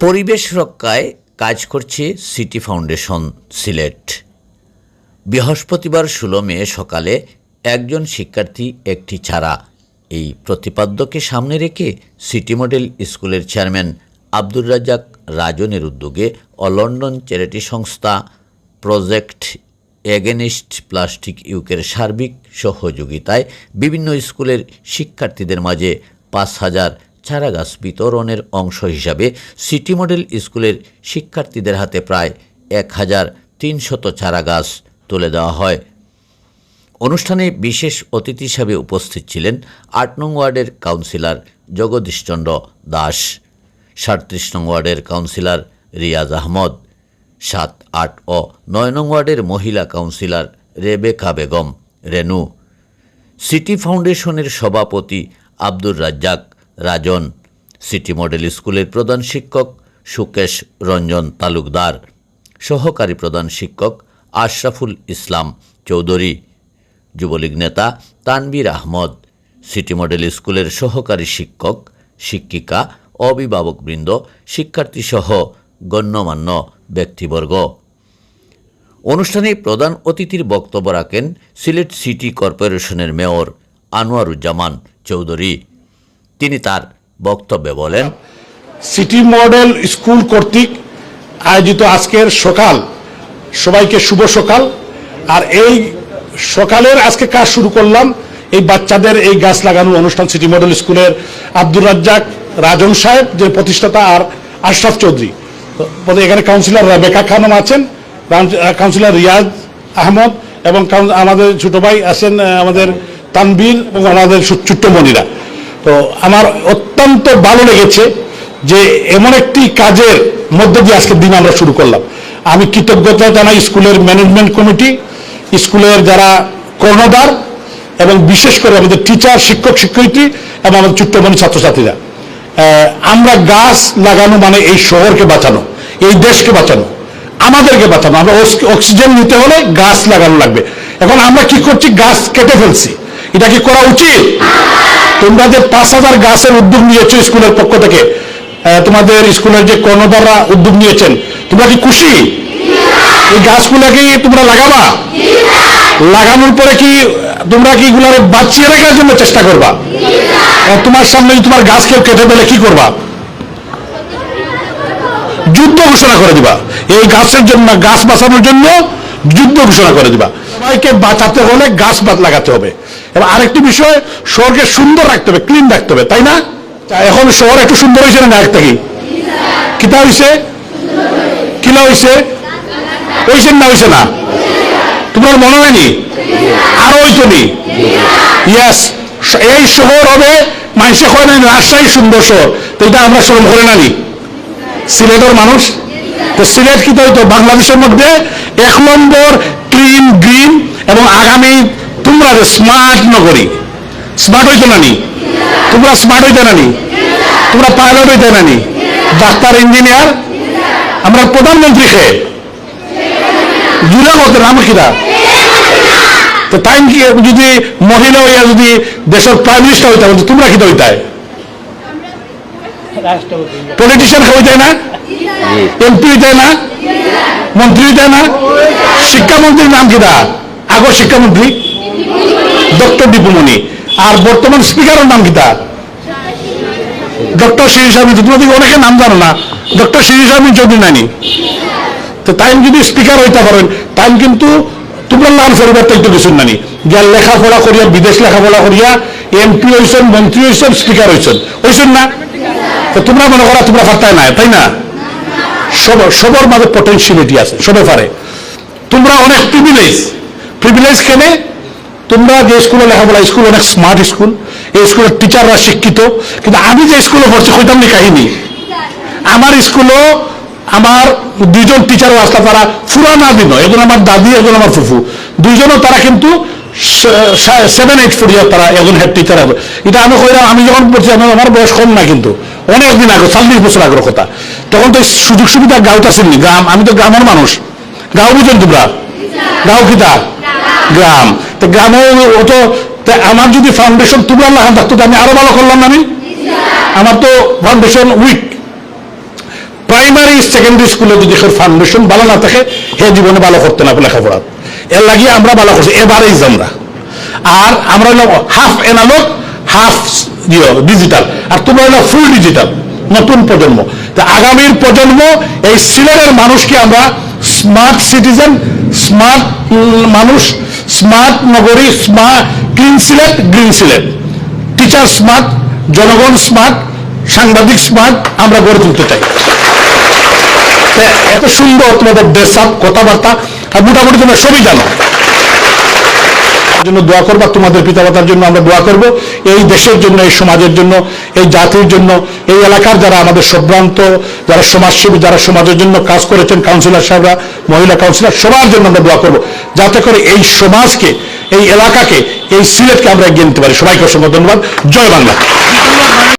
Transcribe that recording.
পরিবেশ রক্ষায় কাজ করছে সিটি ফাউন্ডেশন, সিলেট। বৃহস্পতিবার ষোলো মে সকালে একজন শিক্ষার্থী একটি ছাড়া এই প্রতিপাদ্যকে সামনে রেখে সিটি মডেল স্কুলের চেয়ারম্যান আব্দুর রাজ্জাক রাজনের উদ্যোগে ও লন্ডন চ্যারিটি সংস্থা প্রজেক্ট এগেনিস্ট প্লাস্টিক ইউকের সার্বিক সহযোগিতায় বিভিন্ন স্কুলের শিক্ষার্থীদের মাঝে পাঁচ হাজার চারা গাছ বিতরণের অংশ হিসাবে সিটি মডেল স্কুলের শিক্ষার্থীদের হাতে প্রায় এক হাজার তিনশত চারা গাছ তুলে দেওয়া হয়। অনুষ্ঠানে বিশেষ অতিথি হিসাবে উপস্থিত ছিলেন আট নং ওয়ার্ডের কাউন্সিলর জগদীশচন্দ্র দাস, সাঁত্রিশ নং ওয়ার্ডের কাউন্সিলর রিয়াজ আহমদ, সাত, আট ও নয় নং ওয়ার্ডের মহিলা কাউন্সিলর রেবেকা বেগম রেনু। সিটি ফাউন্ডেশনের সভাপতি আব্দুর রাজ্জাক রাজন, সিটি মডেল স্কুলের প্রধান শিক্ষক সুকেশ রঞ্জন তালুকদার, সহকারী প্রধান শিক্ষক আশরাফুল ইসলাম চৌধুরী, যুবলীগ নেতা তানবীর আহমদ, সিটি মডেল স্কুলের সহকারী শিক্ষক, শিক্ষিকা, অভিভাবকবৃন্দ শিক্ষার্থীসহ গণ্যমান্য ব্যক্তিবর্গ। অনুষ্ঠানে প্রধান অতিথির বক্তব্য রাখেন সিলেট সিটি কর্পোরেশনের মেয়র আনোয়ারুজ্জামান চৌধুরী। তিনি তার বক্তব্যে বলেন, সিটি মডেল স্কুল কর্তৃক আয়োজিত আজকের সকাল, সবাইকে শুভ সকাল। আর এই সকালের আজকে কাজ শুরু করলাম, এই বাচ্চাদের এই গাছ লাগানোর অনুষ্ঠান সিটি মডেল স্কুলের আব্দুর রাজ্জাক রাজন সাহেব যে প্রতিষ্ঠাতা, আর আশরাফ চৌধুরী। এখানে কাউন্সিলর রেবেকা খানম আছেন কাউন্সিলর রিয়াজ আহমদ এবং আমাদের ছোট ভাই আছেন আমাদের তানবীর এবং আমাদের ছোট্ট মনিরা। তো আমার অত্যন্ত ভালো লেগেছে যে এমন একটি কাজের মধ্যে দিয়ে আজকের দিন আমরা শুরু করলাম। আমি কৃতজ্ঞতা জানাই স্কুলের ম্যানেজমেন্ট কমিটি, স্কুলের যারা কর্ণধার এবং বিশেষ করে আমাদের টিচার শিক্ষক, শিক্ষয়িত্রী এবং আমাদের ছোট্টমণি ছাত্রছাত্রীরা। আমরা গাছ লাগানো মানে এই শহরকে বাঁচানো, এই দেশকে বাঁচানো, আমাদেরকে বাঁচানো। আমরা অক্সিজেন নিতে হলে গাছ লাগানো লাগবে। এখন আমরা কি করছি? গাছ কেটে ফেলছি। এটা কি করা উচিত? তোমরা যে পাঁচ হাজার গাছের উদ্যোগ নিয়েছো স্কুলের পক্ষ থেকে তোমাদের স্কুলের যে কর্ণধাররা উদ্যোগ নিয়েছেন, তোমরা কি খুশি? এই গাছগুলা কি তোমরা লাগাবা? লাগানোর পরে কি তোমরা কি এগুলো বাঁচিয়ে রাখার জন্য চেষ্টা করবা? তোমার সামনে তোমার গাছ কেউ কেটে দিলে কি করবা? যুদ্ধ ঘোষণা করে দিবা। এই গাছের জন্য, গাছ বাঁচানোর জন্য যুদ্ধ ঘোষণা করে দিবা। সবাইকে বাঁচাতে হলে গাছ বাদ লাগাতে হবে। এবং আরেকটি বিষয় শহরকে সুন্দর রাখতে হবে ক্লিন রাখতে হবে, তাই না? এখন শহর একটু সুন্দর হয়েছে না একটা কি? কিতা হয়েছে কিলা হয়েছে হয়েছে না হয়েছে না? তোমার মনে হয়নি আরও হইতো নি। ইয়াস এই শহর হবে, মানুষে হয় না, রাজশাহী সুন্দর শহর। তো এটা আমরা শ্রম করে নানি সিলেটের মানুষ? তো সিলেট কি হইতো বাংলাদেশের মধ্যে এক নম্বর ক্লিন গ্রিন এবং আগামী তোমরা স্মার্ট নগরী, স্মার্ট হইতো নানি? তোমরা স্মার্ট হইতে নানি? তোমরা পাইলট হইতে নানি? ডাক্তার ইঞ্জিনিয়ার আমরা প্রধানমন্ত্রী খেয়ে জুড়ে মতো নাম কিরা তো? তাই যদি মহিলা হইয়া যদি দেশের প্রাইম মিনিস্টার হইতে তোমরা কি হইতায়? পলিটিশিয়ান হইতায় না এমপি হইতায় না মন্ত্রী হইতায় না শিক্ষামন্ত্রীর নাম কিরা আগর শিক্ষামন্ত্রী ডক্টর দীপুমণি আর বর্তমান স্পিকারের নাম কিতা ডক্টর শিরিষ আহমেদ তোমরা দিকে অনেকে নাম জানো না ডক্টর শিরিষ আহমেদ চৌধুরী নানি তো তাই যদি স্পিকার হইতে পারেন তাই কিন্তু তোমরা লাল পরিবর্তন একটু কিছু নানি যার লেখাপড়া করিয়া বিদেশ লেখাপড়া করিয়া এমপি হয়েছেন মন্ত্রী হয়েছেন স্পিকার হয়েছেন হয়েছেন না তো তোমরা মনে করা তোমরা পারতাই না তাই না? সব সবার মাঝে পটেন্সিয়ালিটি আছে সবে পারে। তোমরা অনেক প্রিভিলেজ প্রিভিলেজ কেনে? তোমরা যে স্কুলে লেখাপড়া স্কুল অনেক স্মার্ট স্কুল এই স্কুলের টিচাররা শিক্ষিত। কিন্তু আমি যে স্কুলে পড়ছি কইতাম নি কাহিনী। আমার স্কুলও আমার দুইজন টিচারও আসলে তারা ফুরানা দিন একজন আমার দাদি একজন আমার ফুফু। দুইজনও তারা কিন্তু সেভেন এইট ফুট তারা একজন হেড টিচার হবে এটা আমি কইলাম আমি যখন পড়ছি, আমি আমার বয়স কম না কিন্তু। অনেক দিন আগে চল্লিশ বছর আগের কথা। তখন তো সুযোগ সুবিধা গাঁওত আসেনি গ্রাম আমি তো গ্রামের মানুষ। গাঁও বুঝেন তোমরা? গাঁও কিতা? গ্রাম। তো গ্রামে অত আমার যদি ফাউন্ডেশন তোমরা লাগান থাকতো আমি আরও ভালো করলাম আমি? আমার তো ফাউন্ডেশন উইক প্রাইমারি সেকেন্ডারি স্কুলে যদি ফাউন্ডেশন ভালো না থাকে হে জীবনে ভালো করতে না লেখাপড়া এর লাগিয়ে আমরা ভালো করছি, এবারেই আমরা। আর আমরা হাফ এনালগ হাফ ডিজিটাল আর তোমরা হলো ফুল ডিজিটাল নতুন প্রজন্ম। তা আগামীর প্রজন্ম, এই সিলেটের মানুষকে আমরা স্মার্ট সিটিজেন স্মার্ট মানুষ স্মার্ট নগরী smart clean Sylhet green Sylhet. Teacher smart জনগণ স্মার্ট সাংবাদিক স্মার্ট আমরা গড়ে তুলতে চাই। এত সুন্দর তোমাদের ড্রেস আপ কথাবার্তা। আর মোটামুটি তোমরা সবই জানো। জন্য দোয়া করবা, তোমাদের পিতামাতার জন্য আমরা দোয়া করব। এই দেশের জন্য, এই সমাজের জন্য, এই জাতির জন্য, এই এলাকার যারা আমাদের সম্ভ্রান্ত যারা সমাজসেবী, যারা সমাজের জন্য কাজ করেছেন কাউন্সিলর সাহেবরা, মহিলা কাউন্সিলর সবার জন্য আমরা দোয়া করব। যাতে করে এই সমাজকে, এই এলাকাকে, এই সিলেটকে আমরা এগিয়ে নিতে পারি। সবাইকে অসংখ্য ধন্যবাদ। জয় বাংলা।